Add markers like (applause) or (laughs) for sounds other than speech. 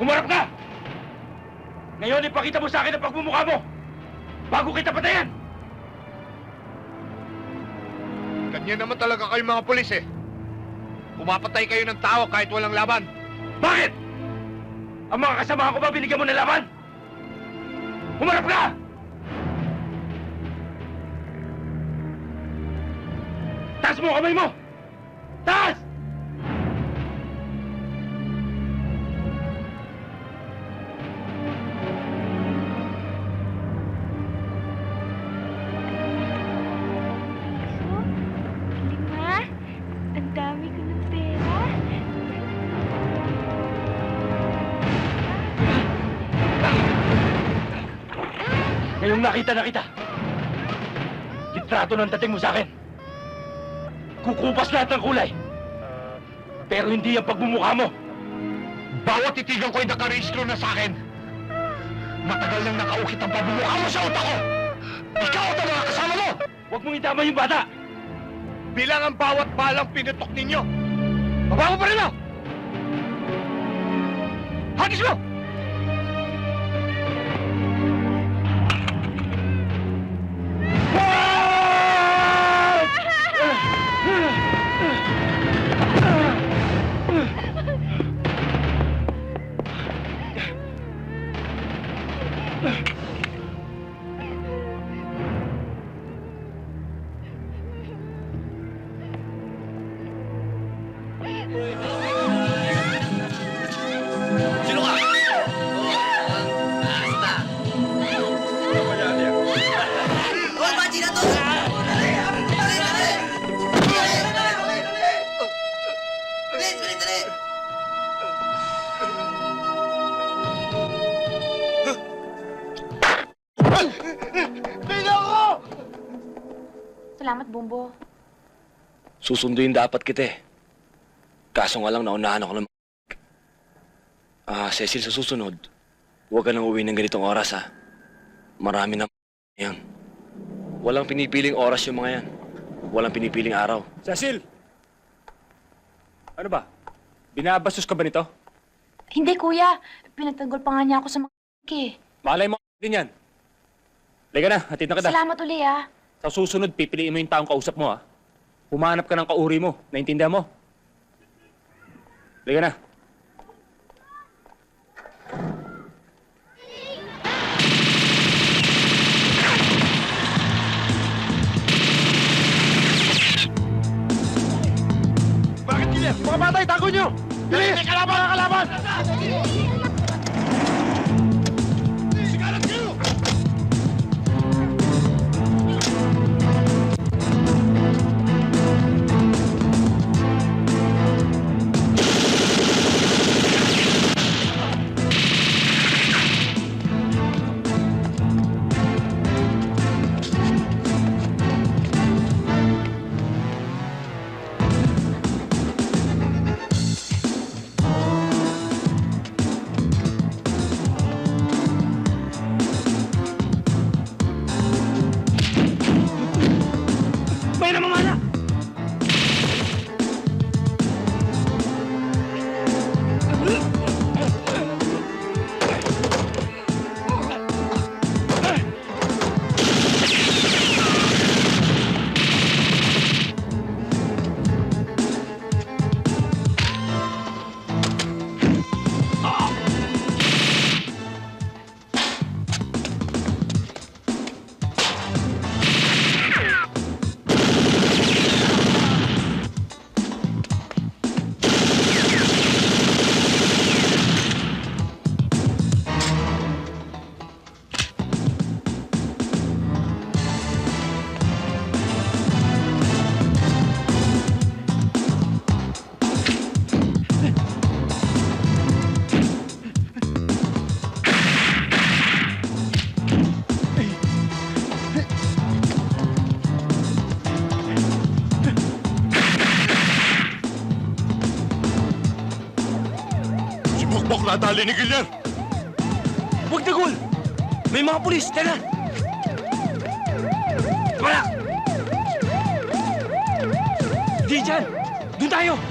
Humarap ka! Ngayon, ipakita mo sa akin ang pagmumukha mo! Bago kita patayan! Ganyan naman talaga kayo mga pulis eh. Pumapatay kayo ng tao kahit walang laban. Bakit? Ang mga kasama ko ba binigyan mo ng laban? Humarap ka! Taas mo ang kamay mo! Taas! Ngayong nakita na kita, litrato ng dating mo sa akin. Kukupas lahat ng kulay. Pero hindi ang pagmumukha mo. Bawat titigan ko'y nakarehistro na sa akin. Matagal nang nakaukit ang pamumukha mo sa utak ko. Ikaw at ang mga kasama mo. Huwag mong itama yung bata. Bilang ang bawat balang pinutok ninyo. Baba pa rin mo! Hagis mo! Sino ka? Hoy, Bachi na to! Dali, dali! Dali, dali! Dali, dali, dali! Salamat, Bumbo. Susunduin dapat kita eh. Kaso nga lang naunahan ako ng Ah, Cecil, sa susunod, huwag ka nang uwi ng ganitong oras ha. Marami na yan. Walang pinipiling oras yung mga yan. Walang pinipiling araw. Cecil! Ano ba? Binabastos ka ba nito? Hindi, kuya. Pinagtanggol pa nga niya ako sa mga eh. Malay mo (laughs) din yan. Liga na, hatid na kita. Salamat uli, ah. Sa susunod, pipiliin mo yung taong kausap mo, ha? Humanap ka ng kauri mo. Naintindihan mo? Liga na. Bakit killer? Mga batay, tago nyo! May kalaban! Kalaban! May namamana! Nadali ni Gilyar. Huwag na, Gul! May mga pulis! Tara! Wala! Di dyan! Doon tayo!